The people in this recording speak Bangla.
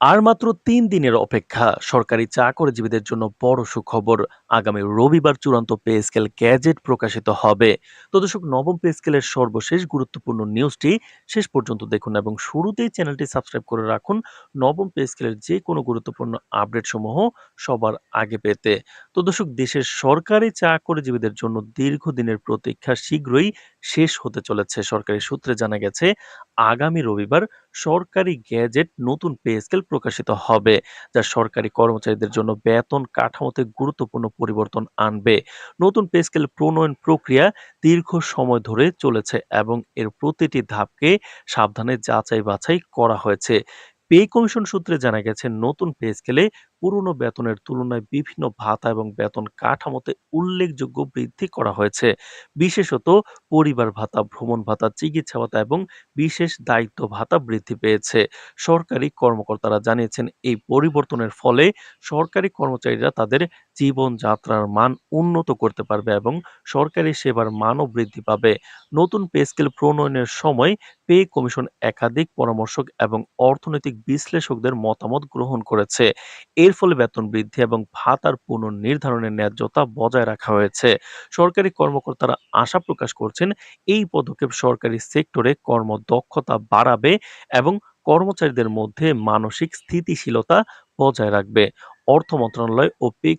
আর মাত্র তিন দিনের অপেক্ষা। সরকারি চাকরিজীবীদের জন্য বড় সুখবর। আগামী রবিবার চূড়ান্ত পে স্কেল গ্যাজেট প্রকাশিত হবে। তো দর্শক, নবম পে স্কেলের সর্বশেষ গুরুত্বপূর্ণ নিউজটি শেষ পর্যন্ত দেখুন এবং শুরুতেই চ্যানেলটি সাবস্ক্রাইব করে রাখুন নবম পে স্কেলের যে কোনো গুরুত্বপূর্ণ আপডেট সমূহ সবার আগে পেতে। তো দর্শক, দেশের সরকারি চাকরিজীবীদের জন্য দীর্ঘদিনের প্রতীক্ষা শীঘ্রই শেষ হতে চলেছে। সরকারি সূত্রে জানা গেছে, আগামী রবিবার সরকারি গ্যাজেট নতুন পে স্কেল প্রকাশিত হবে, যা সরকারি কর্মচারীদের জন্য বেতন কাঠামোতে গুরুত্বপূর্ণ পরিবর্তন আনবে নতুন পে স্কেল প্রণয়ন প্রক্রিয়া দীর্ঘ সময় ধরে চলেছে এবং এর প্রতিটি ধাপকে সাবধানে যাচাই বাছাই করা হয়েছে পে কমিশন সূত্রে জানা গেছে, নতুন পে স্কেলে পুরনো বেতনের তুলনায় বিভিন্ন ভাতা এবং বেতন কাঠামোতে উল্লেখযোগ্য বৃদ্ধি করা হয়েছে। বিশেষত পরিবার ভাতা, ভ্রমণ ভাতা, চিকিৎসা ভাতা এবং বিশেষ দায়িত্ব ভাতা বৃদ্ধি পেয়েছে। সরকারি কর্মকর্তারা জানিয়েছেন, এই পরিবর্তনের ফলে সরকারি কর্মচারীরা তাদের জীবনযাত্রার মান উন্নত করতে পারবে এবং সরকারি সেবার মানও বৃদ্ধি পাবে। নতুন পে স্কেল প্রণয়নের সময় পে কমিশন একাধিক পরামর্শক এবং অর্থনৈতিক বিশ্লেষকদের মতামত গ্রহণ করেছে। এর ফলে বেতন বৃদ্ধি এবং ভাতার পুনর্নির্ধারণের ন্যায্যতা বজায় রাখা হয়েছে। সরকারি কর্মকর্তারা আশা প্রকাশ করছেন, এই পদক্ষেপ সরকারি সেক্টরে কর্মদক্ষতা বাড়াবে এবং কর্মচারীদের মধ্যে মানসিক স্থিতিশীলতা বজায় রাখবে। অর্থ মন্ত্রণালয় ও পে